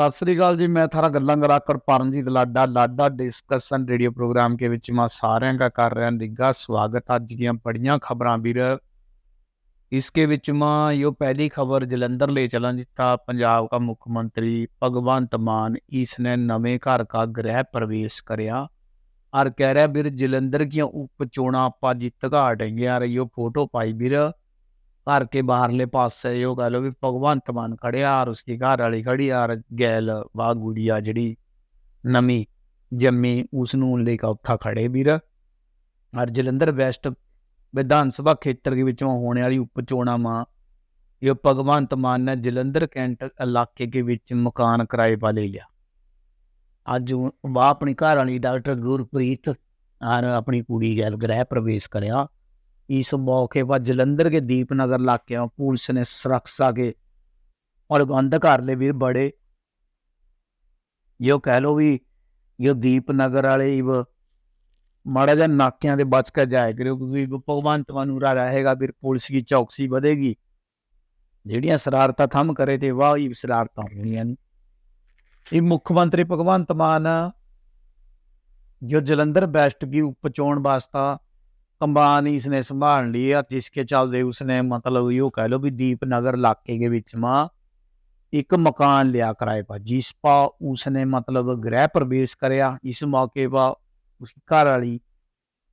ਸਤਿ ਸ੍ਰੀ ਅਕਾਲ ਜੀ, ਮੈਂ मैं थारा गल्ला कलाकार Paramjit Lada Lada discussion radio programme ਕੇ ਵਿੱਚ ਮੈਂ ਸਾਰਿਆਂ ਦਾ ਕਰ ਰਿਹਾ, ਨਿੱਘਾ ਸਵਾਗਤ, ਅੱਜ ਦੀਆਂ ਬੜੀਆਂ ਖਬਰਾਂ ਵੀਰ। ਇਸ ਕੇ ਵਿੱਚ ਮੈਂ ਯੋ ਪਹਿਲੀ ਖਬਰ ਜਲੰਧਰ ਲੈ ਚਲਾਂ ਜਿੱਤਾ ਪੰਜਾਬ ਦਾ ਮੁੱਖ ਮੰਤਰੀ ਭਗਵੰਤ ਮਾਨ ਇਸ ਨੇ ਨਵੇਂ ਘਰ ਕਾ ਗ੍ਰਹਿ ਪ੍ਰਵੇਸ਼ ਕਰਿਆ। और ਕਹਿ ਰਿਹਾ ਵੀਰ, ਜਲੰਧਰ जलंधर ਉਪ उप ਆਪਾਂ ਜਿੱਤ जित घाट गया यो फोटो पाई वीर घर के बाहरले पासे यो कह लो भी भगवंत मान खड़िया और उसकी घर वाली खड़ी और गैल वाह गुड़िया ਜਿਹੜੀ ਨਵੀਂ ਜੰਮੀ ਉਸ ਨੂੰ ਲੈ ਕੇ ਉੱਥਾ ਖੜੇ ਵੀਰ ਔਰ ਜਲੰਧਰ ਵੈਸਟ ਵਿਧਾਨ ਸਭਾ ਖੇਤਰ ਦੇ ਵਿੱਚੋਂ ਹੋਣ ਵਾਲੀ ਉਪ ਚੋਣਾਂ ਮਾਂ ਇਹ ਭਗਵੰਤ ਮਾਨ ਨੇ ਜਲੰਧਰ ਕੈਂਟ ਇਲਾਕੇ ਦੇ ਵਿੱਚ ਮਕਾਨ ਕਿਰਾਏ ਪਾ ਲੈ ਲਿਆ ਅੱਜ ਉਹ ਆਪਣੀ ਘਰ ਵਾਲੀ ਡਾਕਟਰ ਗੁਰਪ੍ਰੀਤ ਔਰ ਆਪਣੀ ਕੁੜੀ ਗੈਲ ਗ੍ਰਹਿ ਪ੍ਰਵੇਸ਼ ਕਰਿਆ इस मौके पर जलंधर के दीपनगर इलाके में पुलिस ने सुरक्षा के और बंद कर ले वीर बड़े यो कह लो भी यो दीपनगर वाले इव ਮਾੜਾ ਜਿਹਾ ਨਾਕਿਆਂ ਦੇ ਬਚ ਕੇ ਜਾਇਆ ਕਰਿਓ ਕਿਉਂਕਿ ਭਗਵੰਤ ਮਾਨੂਰਾ ਰਹੇਗਾ ਫਿਰ ਪੁਲਿਸ ਦੀ ਚੌਕਸੀ ਵਧੇਗੀ ਜਿਹੜੀਆਂ ਸ਼ਰਾਰਤਾਂ ਥੰਮ ਕਰੇ ਤੇ ਵਾਹ ਹੀ ਸ਼ਰਾਰਤਾਂ ਹੋਣੀਆਂ ਨੇ ਇਹ ਮੁੱਖ ਮੰਤਰੀ ਭਗਵੰਤ ਮਾਨ ਜੋ ਜਲੰਧਰ ਵੈਸਟ ਦੀ ਉਪ ਚੋਣ ਵਾਸਤਾ ਕੰਬਾਨ ਇਸਨੇ ਸੰਭਾਲ ਲਈ ਆ ਜਿਸਕੇ ਚੱਲਦੇ ਉਸਨੇ ਮਤਲਬ ਇਹ ਕਹ ਲੋ ਵੀ ਦੀਪਨਗਰ ਇਲਾਕੇ ਦੇ ਵਿੱਚ ਮਾਂ ਇੱਕ ਮਕਾਨ ਲਿਆ ਕਿਰਾਏ ਪਰ ਜਿਸ ਪਾ ਉਸਨੇ ਮਤਲਬ ਗ੍ਰਹਿ ਪ੍ਰਵੇਸ਼ ਕਰਿਆ ਇਸ ਮੌਕੇ ਪਾ उसकी घर वाली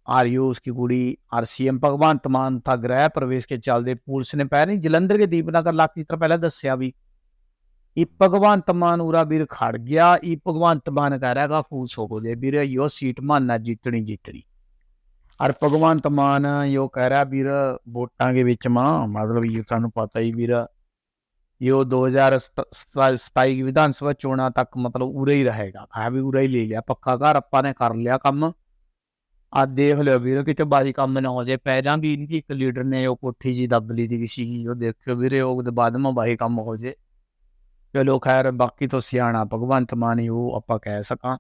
आर्यो उसकी कुड़ी और सीएम भगवंत मान था गृह प्रवेश के चलते पुलिस ने पहले जलंधर के दीपनगर इलाके की तरह पहले दसिया भी ਇਹ ਭਗਵੰਤ ਮਾਨ ਉਰਾ ਵੀਰ ਖੜ ਗਿਆ ਇਹ ਭਗਵੰਤ ਮਾਨ ਕਹਿ ਰਿਹਾ ਗਾ ਫੂਸ ਹੋ ਗਏ ਵੀਰ ਯੋ ਸੀਟ ਮਾਨਾ ਜਿੱਤਣੀ ਜਿੱਤਣੀ ਔਰ ਭਗਵੰਤ ਮਾਨ ਯੋ ਕਹਿ ਰਿਹਾ ਵੀਰ, ਵੋਟਾਂ ਦੇ ਵਿੱਚ ਮਾਂ, ਮਤਲਬ ਇਹ ਸਾਨੂੰ ਪਤਾ ਹੀ ਵੀਰ ਯੋ 2027 ਵਿਧਾਨ ਸਭਾ ਚੋਣਾਂ ਤੱਕ ਮਤਲਬ ਉਰੇ ਹੀ ਰਹੇਗਾ। ਹੈ ਵੀ ਉਰੇ ਹੀ ਲੈ ਲਿਆ ਪੱਕਾ ਘਰ ਆਪਾਂ ਨੇ ਕਰ ਲਿਆ ਕੰਮ। ਆ ਦੇਖ ਲਿਓ ਵੀਰ, ਕਿਤੇ ਬਾਜੀ ਕੰਮ ਨਾ ਹੋ ਜਾਏ ਪਹਿਲਾਂ ਵੀ ਇਨਕੀ ਇੱਕ ਲੀਡਰ ਨੇ, ਉਹ ਕੋਠੀ ਜੀ ਦੱਬ ਲਈ ਦੀ ਸੀਗੀ। ਉਹ ਦੇਖਿਓ ਵੀਰੇ ਉਹਦੇ ਬਾਅਦ ਮੈਂ ਬਾਹੀ ਕੰਮ ਹੋ ਜੇ। ਚਲੋ ਖੈਰ, ਬਾਕੀ ਤੋਂ ਸਿਆਣਾ ਭਗਵੰਤ ਮਾਨ ਹੀ ਉਹ ਆਪਾਂ ਕਹਿ ਸਕਾਂ।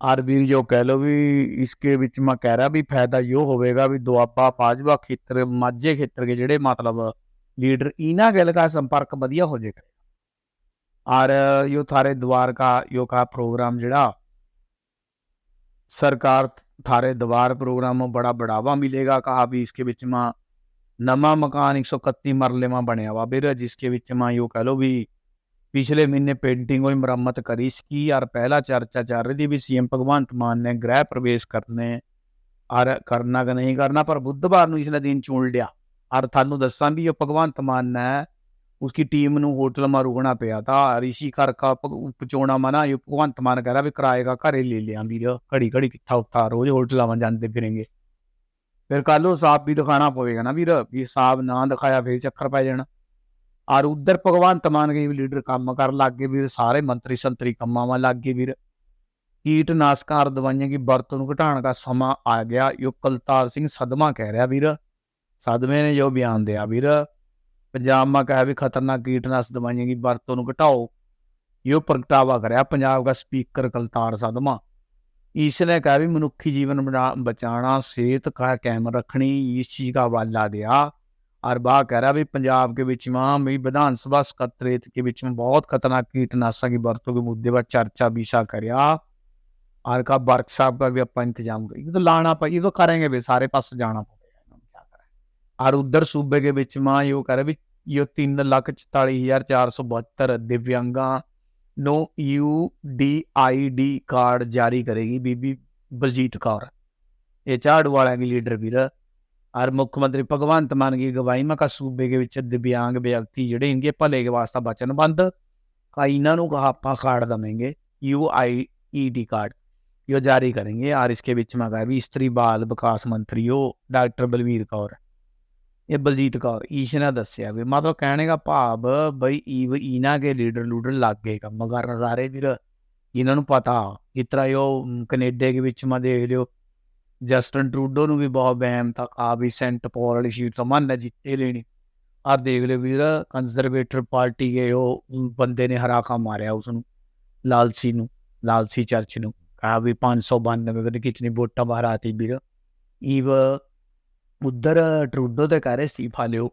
ਆਰ ਵੀਰ ਜੋ ਕਹਿ ਲੋ ਵੀ ਇਸਕੇ ਵਿੱਚ ਮੈਂ ਕਹਿ ਰਿਹਾ ਵੀ ਫਾਇਦਾ ਯੋ ਹੋਵੇਗਾ ਵੀ ਦੁਆਬਾ ਪਾਜਵਾ ਖੇਤਰ ਮਾਝੇ ਖੇਤਰ ਦੇ ਜਿਹੜੇ ਮਤਲਬ लीडर इना गैल का संपर्क बढ़िया हो जाएगा और यो थारे द्वार का यो का प्रोग्राम जड़ा सरकार थारे द्वार प्रोग्राम में बड़ा बढ़ावा मिलेगा कहा भी इसके बीच में नवा मकान एक सौ इकती मरले में बनया वा बिर जिसके बीच में यो कह लो भी ਪਿਛਲੇ ਮਹੀਨੇ ਪੇਂਟਿੰਗ ਹੋਈ ਮੁਰੰਮਤ ਕਰੀ ਸੀ ਔਰ ਪਹਿਲਾ ਚਰਚਾ ਚੱਲ ਰਹੀ ਦੀ ਵੀ ਸੀਐਮ ਭਗਵੰਤ ਮਾਨ ਨੇ ਗ੍ਰਹਿ ਪ੍ਰਵੇਸ਼ ਕਰਨੇ ਔਰ ਕਰਨਾ ਕਿ ਨਹੀਂ ਕਰਨਾ ਪਰ ਬੁੱਧਵਾਰ ਨੂੰ ਇਸ ਇਸਨੇ ਦਿਨ ਚੁਣ ਲਿਆ ਔਰ ਤੁਹਾਨੂੰ ਦੱਸਾਂ ਵੀ ਉਹ ਭਗਵੰਤ ਮਾਨ ਨੇ ਉਸਕੀ ਟੀਮ ਨੂੰ ਹੋਟਲ ਮਾ ਰੁਕਣਾ ਪਿਆ ਤਾਂ ਰਿਸ਼ੀ ਕਰਕਾ ਪਚੋਣਾ ਮਨਾ ਇਹ ਭਗਵੰਤ ਮਾਨ ਕਹਦਾ ਵੀ ਕਿਰਾਏਗਾ ਘਰੇ ਲੈ ਲਿਆ ਵੀਰ ਘੜੀ ਘੜੀ ਕਿੱਥਾ ਉੱਥਾ ਰੋਜ਼ ਹੋਟਲਾਂ ਮਾ ਜਾਂਦੇ ਫਿਰेंगे ਫਿਰ ਕੱਲ ਉਹ ਸਾਫ਼ ਵੀ ਦਿਖਾਣਾ ਪਵੇਗਾ ਨਾ ਵੀਰ ਵੀ ਸਾਫ਼ ਨਾ ਦਿਖਾਇਆ ਫੇਰ ਚੱਕਰ ਪੈ ਜਾਣਾ ਔਰ ਉਧਰ ਭਗਵੰਤ ਮਾਨ ਕੇ ਲੀਡਰ ਕੰਮ ਕਰਨ ਲੱਗ ਗਏ ਵੀਰ, ਸਾਰੇ ਮੰਤਰੀ ਸੰਤਰੀ ਕੰਮਾਂ ਮਾ ਲੱਗ ਗਏ ਵੀਰ। ਕੀਟਨਾਸ਼ਕਾਂ ਦਵਾਈਆਂ ਦੀ ਵਰਤੋਂ ਨੂੰ ਘਟਾਉਣ ਦਾ ਸਮਾਂ ਆ ਗਿਆ। ਇਹ ਕਲਤਾਰ ਸਿੰਘ ਸਦਮਾ ਕਹਿ ਰਿਹਾ ਵੀਰ, ਸਦਮੇ ਨੇ ਜੋ ਬਿਆਨ ਦਿਆ ਵੀਰ, ਪੰਜਾਬ ਮਾ ਕਹਾ ਵੀ ਖਤਰਨਾਕ ਕੀਟਨਾਸ਼ਕ ਦਵਾਈਆਂ ਦੀ ਵਰਤੋਂ ਨੂੰ ਘਟਾਓ। ਇਹ ਪ੍ਰਗਟਾਵਾ ਕਰਿਆ ਪੰਜਾਬ ਦਾ ਸਪੀਕਰ ਕਲਤਾਰ ਸਦਮਾ। ਇਸ ਨੇ ਕਹਾ ਵੀ ਮਨੁੱਖੀ ਜੀਵਨ ਬਚਾਣਾ ਸਿਹਤ ਕਾ ਕਾਇਮ ਰੱਖਣੀ, ਇਸ ਚੀਜ਼ ਦਾ ਹਵਾਲਾ ਦਿਆ। और बा कह रहा भी पंजाब के बीच में भी विधान सभा सकत्रेत के बीच में बहुत खतरनाक कीटनाशक की वरतों के मुद्दे पर चर्चा विशा करया और का वर्कशॉप का भी आप इंतजाम करेंगे तो लाना पाइए तो करेंगे भी सारे पास जाना पड़ेगा और उधर सूबे के बीच में यो कह रहे भी यो तीन लाख चौताली हजार चार सौ बहत्तर दिव्यांगा no U D I D card जारी करेगी बीबी बलजीत कौर ये झाड़ू वाला की लीडर भी और मुख्यमंत्री भगवंत मान की अगवाई में का सूबे के विच दिव्यांग व्यक्ति ਜਿਹੜੇ ਇਨਕੇ ਭਲੇ के वास्ता वचनबद्ध का ਇਹਨਾਂ ਨੂੰ कहा आपा card दमेंगे U I E D card यो जारी करेंगे और इसके बीच में कहा भी स्त्री बाल विकास मंत्री हो डॉक्टर बलवीर कौर ਇਹ ਬਲਜੀਤ ਕੌਰ ਈਸ਼ ਨੇ ਦੱਸਿਆ ਵੀ ਮਤਲਬ ਕਹਿਣੇ ਦਾ ਭਾਵ ਬਈ ਈਵ ਇਨਾ ਕੇ ਲੀਡਰ ਲੂਡਰ ਲੱਗ ਗਏ ਕੰਮ ਕਰਨ ਸਾਰੇ ਵੀਰ ਇਹਨਾਂ ਨੂੰ ਪਤਾ ਜਿਸ ਤਰ੍ਹਾਂ ਉਹ ਕੈਨੇਡਾ ਦੇ ਵਿੱਚ ਮੈਂ ਦੇਖ ਲਿਓ ਜਸਟਨ ਟਰੂਡੋ ਨੂੰ ਵੀ ਬਹੁਤ ਵਹਿਮ ਤਾਂ ਆ ਵੀ ਸੈਂਟ ਪੌਲ ਵਾਲੀ ਸੀਟ ਤੋਂ ਮੰਨ ਜਿੱਤੇ ਲੈਣੀ ਆ ਦੇਖ ਲਿਓ ਵੀਰ ਕੰਜ਼ਰਵੇਟਰ ਪਾਰਟੀ ਦੇ ਉਹ ਬੰਦੇ ਨੇ ਹਰਾ ਕਾ ਮਾਰਿਆ ਉਸ ਨੂੰ ਲਾਲਸੀ ਨੂੰ ਲਾਲਸੀ ਚਰਚ ਨੂੰ ਕਹਾ ਵੀ 592 ਵਿੱਚ ਕਿਤਨੀ ਵੋਟਾਂ ਬਾਹਰ ਆਤੀ ਵੀਰ ਈਵ ਉਧਰ ਟਰੂਡੋ ਤੇ ਕਹ ਰਹੇ ਅਸਤੀਫਾ ਲਿਓ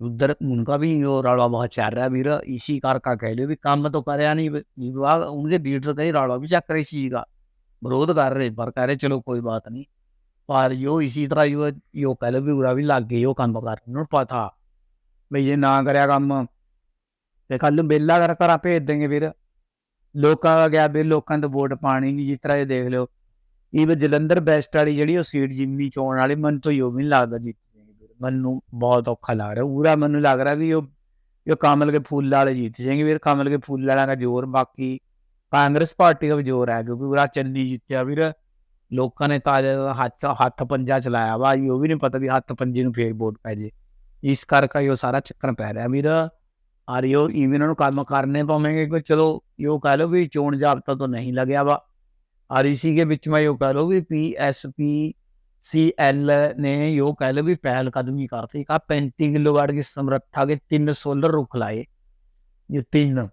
उधर उनका भी वो रौला बहुत चल रहा है वीर इसी कार का कह लो भी काम तो करया नहीं विभाग उनके लीडर कहीं रौला भी चक रहे इस चीज का विरोध कर रहे पर कह रहे चलो कोई बात नहीं पर यो इसी तरह यो यो कह लो भी उरा भी लग गए यो काम कर उन्होंने पता भी ये ना करया काम ਤੇ ਕੱਲ ਨੂੰ ਬੇਲਾ ਕਰ ਘਰਾਂ ਭੇਜ ਦੇਂਗੇ ਵੀਰ ਲੋਕਾਂ ਦਾ ਗਿਆ ਵੀ ਲੋਕਾਂ ਤੋਂ ਵੋਟ ਪਾਣੀ ਨਹੀਂ ਜਿਸ ਤਰ੍ਹਾਂ ਇਹ ਦੇਖ ਲਿਓ ਇਹ ਜਲੰਧਰ ਬੈਸਟ ਵਾਲੀ ਜਿਹੜੀ ਉਹ ਸੀਟ ਜਿੰਨੀ ਚੋਣ ਵਾਲੀ ਮਨ ਤੋਂ ਯੋ ਵੀ ਨਹੀਂ ਲੱਗਦਾ ਜਿੱਤ ਜਾਣਗੇ ਵੀਰ ਮੈਨੂੰ ਬਹੁਤ ਔਖਾ ਲੱਗ ਰਿਹਾ ਪੂਰਾ ਮੈਨੂੰ ਲੱਗ ਰਿਹਾ ਵੀ ਉਹ ਇਹ ਕਮਲ ਕੇ ਫੁੱਲ ਵਾਲੇ ਜਿੱਤ ਜਾਣਗੇ ਵੀਰ ਕਮਲ ਕੇ ਫੁੱਲ ਵਾਲਿਆਂ ਦਾ ਜ਼ੋਰ ਬਾਕੀ ਕਾਂਗਰਸ ਪਾਰਟੀ ਦਾ ਜ਼ੋਰ ਹੈ, ਕਿਉਂਕਿ ਉਹਰਾ ਚੰਨੀ ਜਿੱਤਿਆ ਵੀਰ। ਲੋਕਾਂ ਨੇ ਤਾਂ ਹੱਥ ਹੱਥ ਪੰਜਾ ਚਲਾਇਆ ਵਾ ਇਹ ਵੀ ਨਹੀਂ ਪਤਾ ਵੀ ਹੱਥ ਪੰਜੇ ਨੂੰ ਫੇਰ ਵੋਟ ਪੈ ਜੇ। ਇਸ ਕਰਕੇ ਇਹ ਸਾਰਾ ਚੱਕਰ ਪੈ ਰਿਹਾ ਵੀਰ। ਆਰਿਓ ਇਵੇਂ ਨੂੰ ਕੰਮ ਕਰਨੇ ਪਾਵੇਂਗੇ ਕਿ ਚਲੋ ਇਹੋ ਕਹ ਲੋ ਵੀ ਚੋਣ ਜਾਬਤਾ ਤੋਂ ਨਹੀਂ ਲੱਗਿਆ ਵਾ। ਆਰਈਸੀ ਦੇ ਵਿੱਚ ਮੈਂ ਇਹੋ ਕਹ ਲੋ ਵੀ ਪੀਐਸਪੀ ਸੀਐਲ ਨੇ ਇਹੋ ਕਹ ਲੋ ਵੀ ਪਹਿਲ ਕਦਮੀ ਕਰਤੀ। ਕਾ 35 ਕਿਲੋ ਵਾਟ ਦੀ ਸਮਰੱਥਾ ਦੇ ਤਿੰਨ ਸੋਲਰ ਰੁੱਖ ਲਾਏ। ਇਹ ਤਿੰਨ।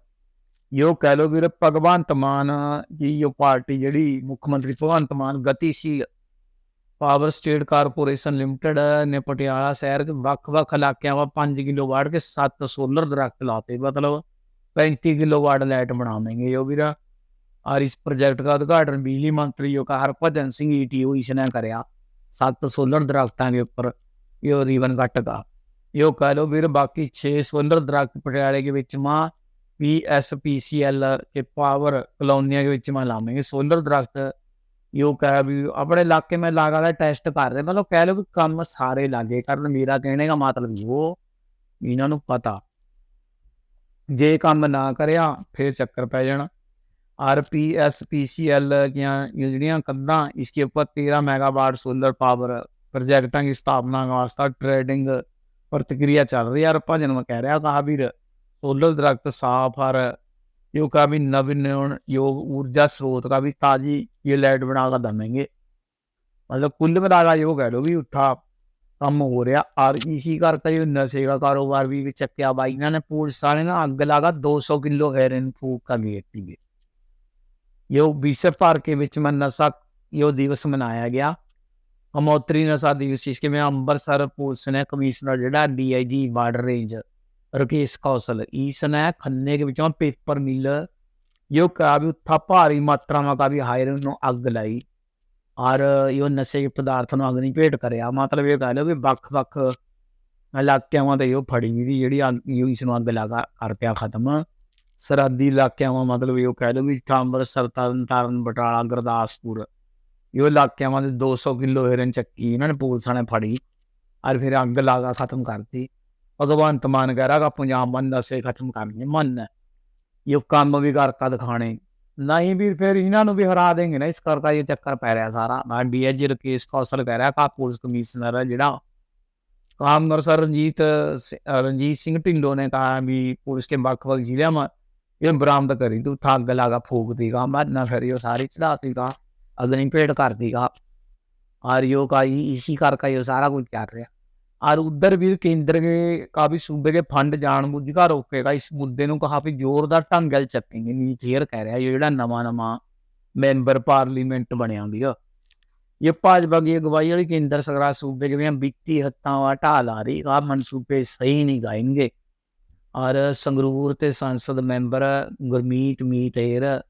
ਯੋ ਕਹਿ ਲੋ ਵੀਰ ਭਗਵੰਤ ਮਾਨ ਜੀ ਯੋ ਪਾਰਟੀ ਜਿਹੜੀ ਮੁੱਖ ਮੰਤਰੀ ਭਗਵੰਤ ਮਾਨ ਗਤੀਸ਼ੀਲ ਪਾਵਰ ਸਟੇਟ ਕਾਰਪੋਰੇਸ਼ਨ ਲਿਮਟਿਡ ਨੇ ਪਟਿਆਲਾ ਸ਼ਹਿਰ ਦੇ ਵੱਖ-ਵੱਖ ਇਲਾਕਿਆਂ 'ਵਾ 5 ਕਿਲੋਵਾਟ ਕੇ 7 ਸੋਲਰ ਦਰਖਤ ਲਾਤੇ, ਮਤਲਬ 35 ਕਿਲੋਵਾਟ ਲਾਈਟ ਬਣਾਉਣਗੇ ਯੋ ਵੀਰਾ। ਆਰ ਇਸ ਪ੍ਰੋਜੈਕਟ ਦਾ ਉਦਘਾਟਨ ਬਿਜਲੀ ਮੰਤਰੀ ਯੋ ਕਾ ਹਰਪਜਨ ਸਿੰਘ ਈਟੀਓ ਇਸ ਨੇ ਕਰਿਆ। 7 ਸੋਲਰ ਦਰਖਤਾਂ ਦੇ ਉੱਪਰ ਯੋ ਰੀਵਨ ਕੱਟਦਾ ਯੋ ਕਹ ਲੋ ਵੀਰ ਬਾਕੀ 6 ਸੋਲਰ ਦਰਖਤ ਪਟਿਆਲੇ ਦੇ ਵਿੱਚ ਮਾਂ पीएसपीसीएल के पावर कॉलोनिया के ਵਿੱਚ ਮਾਂ ਲਾਵੇਂਗੇ सोलर दरख्त यो कह भी अपने इलाके में लगा रहा टेस्ट कर रहे मतलब कह लो कि कम सारे लागे ਕਰਨ ਮੇਰਾ ਕਹਿਣੇ ਦਾ ਮਤਲਬ ਉਹ ਇਹਨਾਂ ਨੂੰ ਪਤਾ ਜੇ ਕੰਮ ਨਾ ਕਰਿਆ ਫਿਰ ਚੱਕਰ ਪੈ ਜਾਣਾ आरपीएसपीसीएल की ਜਿਹੜੀਆਂ ਕੰਧਾਂ इसके ऊपर 13 मेगावाट सोलर पावर प्रोजेक्टां की स्थापना वास्ते ट्रेडिंग प्रतिक्रिया चल रही है और भजन में कह रहा कहा भी सोलर दरख्त साफ और यो का भी नवीन योग ऊर्जा स्रोत का भी ताजी ये लाइट बना कर दमेंगे मतलब कुल मिला यो कह लो भी उठा कम हो रहा और इसी करके जो नशे का कारोबार भी चक्या बाई इन्होंने पुलिस वाले ना अग लगा 200 किलो हेरोइन फूक का गेती भी यो विश्व भर के विच में नशा यो दिवस मनाया गया कमौतरी नशा दिवस इसके में अंबरसर पुलिस ने कमिश्नर जड़ा डीआईजी बॉर्डर रेंज ਰਕੇਸ਼ ਕੌਸ਼ਲ ਇਸ ਨੇ ਖੰਨੇ के ਵਿੱਚੋਂ पेपर मिल यो का भी उत्था भारी मात्रा में का भी हायरन ਨੂੰ ਅੱਗ ਲਾਈ ਔਰ ਇਹ ਨਸ਼ੇ ਦੇ ਪਦਾਰਥ ਨੂੰ ਅਗਨੀ ਭੇਟ ਕਰਿਆ ਮਤਲਬ ਇਹ ਕਹਿ ਲਓ ਵੀ ਵੱਖ-ਵੱਖ ਇਲਾਕਿਆਂ ਤੇ ਇਹ ਫੜੀ ਵੀ ਜਿਹੜੀ ਇਹ ਇਸ ਨੂੰ ਅੱਗ ਲਗਾ ਕਰਤਿਆ ਖਤਮ ਸਰਹੱਦੀ ਇਲਾਕਿਆਂ ਮਤਲਬ ਇਹ ਕਹਿ ਲਓ ਵੀ ਅੰਮ੍ਰਿਤਸਰ ਤਰਨਤਾਰਨ ਬਟਾਲਾ ਗੁਰਦਾਸਪੁਰ ਇਹ ਇਲਾਕਿਆਂ ਦੇ 200 ਕਿਲੋ ਹੈਰਨ ਚੱਕੀ ਇਹਨਾਂ ਨੇ ਪੁਲਿਸਾਂ ਨੇ ਫੜੀ ਔਰ ਫਿਰ ਅੱਗ ਲਗਾ ਖਤਮ ਕਰਤੀ ਭਗਵੰਤ ਮਾਨ ਕਹਿ ਰਹਾਗਾ ਪੰਜਾਬ ਮਨ ਨਸ਼ੇ ਖਤਮ ਕਰਨੇ ਮਨ। ਇਹ ਕੰਮ ਵੀ ਕਰਤਾ ਦਿਖਾਣੇ ਨਹੀਂ ਵੀ ਫਿਰ ਇਹਨਾਂ ਨੂੰ ਵੀ ਹਰਾ ਦੇਂਗੇ ਨਾ, ਇਸ ਕਰਤਾ ਇਹ ਚੱਕਰ ਪੈ ਰਿਹਾ ਸਾਰਾ। ਮੈਂ ਬੀ ਡੀਐਜੀ ਰਕੇਸ਼ ਕੌਸਲ ਕਹਿ ਰਿਹਾ ਕਾ ਪੁਲਿਸ ਕਮਿਸ਼ਨਰ ਹੈ ਜਿਹੜਾ ਕਾਮਨਰ ਸਰ ਰਣਜੀਤ ਰਣਜੀਤ ਸਿੰਘ ਢਿੰਡੋ ਨੇ ਕਹਾ ਵੀ ਪੁਲਿਸ ਕੇ ਵੱਖ-ਵੱਖ ਜ਼ਿਲ੍ਹਿਆਂ ਮਾ ਇਹ ਬਰਾਮਦ ਕਰੀ ਤੂੰ ਥਾਗ ਲਗਾ ਫੂਕ ਦੇਗਾ ਨਾ ਫਿਰ ਇਹ ਸਾਰੀ ਚੜਾ ਦੇਗਾ ਅਗਨੀ ਭੇਟ ਕਰ ਦੇਗਾ ਆਰ ਯੋ ਕਾ ਇਸੀ ਕਰਕੇ ਇਹ ਸਾਰਾ ਕੁਝ ਕਰ ਰਿਹਾ। और उधर भी केंद्र के काफी सूबे के फंड जानबूझ कर रोकेगा इस मुद्दे ਨੂੰ ਕਾਫੀ ਜ਼ੋਰਦਾਰ ਢੰਗ ਨਾਲ ਚੱਕੇਗੇ ਨੀ ਕਲੀਅਰ ਕਹਿ ਰਿਹਾ ਜਿਹੜਾ ਨਵਾਂ ਨਵਾਂ ਮੈਂਬਰ ਪਾਰਲੀਮੈਂਟ ਬਣਿਆ ਹੁੰਦੀਗਾ ਇਹ ਭਾਜਪਾ ਦੀ ਅਗਵਾਈ ਵਾਲੀ ਕੇਂਦਰ ਸਰਕਾਰ ਸੂਬੇ के में बिकती हत्ता ਢਾ ਲਾ ਰਹੀ ਆ ਮਨਸੂਬੇ ਸਹੀ ਨਹੀਂ ਗਾਇਨਗੇ ਔਰ ਸੰਗਰੂਰ ਤੇ ਸੰਸਦ ਮੈਂਬਰ ਗੁਰਮੀਤ ਮੀਤੇਰ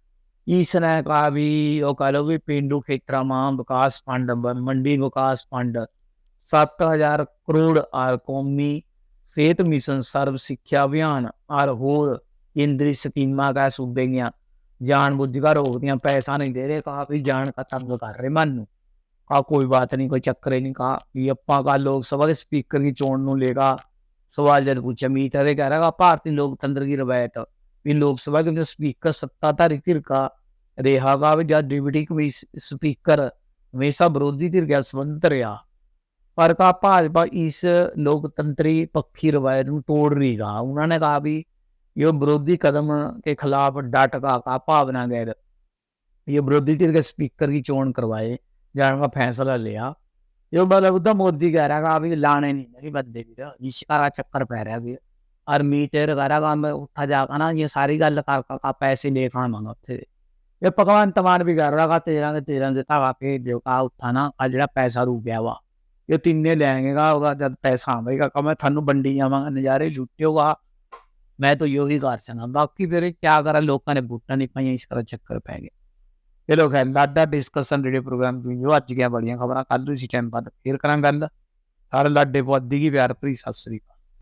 ਇਸ ਨੇ ਕਹਾ ਵੀ ਉਹ ਕਹ ਲਓ ਵੀ ਪਿੰਡੂ ਖੇਤਰਾਂ ਮਾਂ ਵਿਕਾਸ ਫੰਡ ਮੰਡੀ ਵਿਕਾਸ ਫੰਡ 7000 ਕਰੋੜ ਆਰ ਕੌਮੀ ਸਿਹਤ ਮਿਸ਼ਨ ਸਰਵ ਸਿੱਖਿਆ ਅਭਿਆਨ ਆਰ ਹੋਰ ਕੇਂਦਰੀ ਸਕੀਮਾਂ ਦਾ ਸੂਬੇ ਗਿਆ ਜਾਣ ਬੁੱਝਗਾ ਰੋਕਦੀਆਂ, ਪੈਸਾ ਨਹੀਂ ਦੇ ਰਹੇ ਕਹਾ ਜਾਣ ਖਤਮ ਕਰ ਰਹੇ ਮਨ ਨੂੰ। ਆ ਕੋਈ ਬਾਤ ਨਹੀਂ, ਕੋਈ ਚੱਕਰ ਨਹੀਂ ਕਹਾ ਵੀ ਆਪਾਂ ਦਾ ਲੋਕ ਸਭਾ ਦੇ ਸਪੀਕਰ ਦੀ ਚੋਣ ਨੂੰ ਲੇਗਾ ਸਵਾਲ ਜਦ ਪੁੱਛਿਆ, ਮੀਤ ਅਰੇ ਕਹਿ ਰਹਾ ਭਾਰਤੀ ਲੋਕਤੰਤਰ ਦੀ ਰਵਾਇਤ ਵੀ ਲੋਕ ਸਭਾ ਦੇ ਸਪੀਕਰ ਸੱਤਾਧਾਰੀ ਧਿਰਕਾ ਰਿਹਾ ਗਾ ਵੀ ਜਦ ਡਿਪਟੀ ਕਮਿਸ਼ਨ ਸਪੀਕਰ ਹਮੇਸ਼ਾ ਵਿਰੋਧੀ ਧਿਰ ਨਾਲ ਸੰਬੰਧਿਤ ਰਿਹਾ। ਪਰ ਕਾ ਭਾਜਪਾ ਇਸ ਲੋਕਤੰਤਰੀ ਪੱਖੀ ਰਵਾਇਤ ਨੂੰ ਤੋੜ ਰਹੀ ਗਾ ਉਹਨਾਂ ਨੇ ਕਹਾ ਵੀ ਇਹ ਵਿਰੋਧੀ ਕਦਮ के खिलाफ ਡਟ का भावना गैर ये विरोधी धਿਰ के स्पीकर की चोन करवाए जाने का फैसला लिया ये मतलब उदा मोदी कह रहा था अभी लाने नहीं लगे बंदे भी इशारा चक्कर पै रहा भी अरमीत कह रहा था मैं उठा जाकर ना ये सारी गल कर का पैसे ले खान मांगा उत्थे ये भगवंत मान भी कर रहा था तेरा तेरा देता का के जो का उठा ना आ जेड़ा पैसा रूप गया वा ਇਹ ਤਿੰਨੇ ਲੈਣਗੇਗਾ ਉਹਦਾ ਜਦ ਪੈਸਾ ਆਵੇਗਾ, ਕਹ ਮੈਂ ਤੁਹਾਨੂੰ ਵੰਡੀ ਜਾਵਾਂਗਾ, ਨਜ਼ਾਰੇ ਲੁੱਟਿਓਗਾ ਮੈਂ ਤਾਂ ਯੋ ਹੀ ਕਰ ਸੰਗਾ ਬਾਕੀ ਫਿਰ ਕਿਆ ਕਰਾਂ, ਲੋਕਾਂ ਨੇ ਬੂਟਾ ਨਹੀਂ ਪਾਈਆਂ, ਇਸ ਤਰ੍ਹਾਂ ਚੱਕਰ ਪੈ ਗਏ। ਚਲੋ ਖੈਰ ਲਾਡਾ ਡਿਸਕਸ਼ਨ ਰੇਡੀਓ ਪ੍ਰੋਗਰਾਮ ਤੋਂ ਜੋ ਅੱਜ ਗਿਆ ਬੜੀਆਂ ਖਬਰਾਂ ਕੱਲ ਨੂੰ ਇਸੇ ਟਾਈਮ ਬਾਅਦ ਫੇਰ ਕਰਾਂ ਗੱਲ। ਸਾਰੇ ਲਾਡੇ ਪੁਆਦੀ ਕੀ ਪਿਆਰ ਭਰੀ, ਸਤਿ ਸ੍ਰੀ ਅਕਾਲ।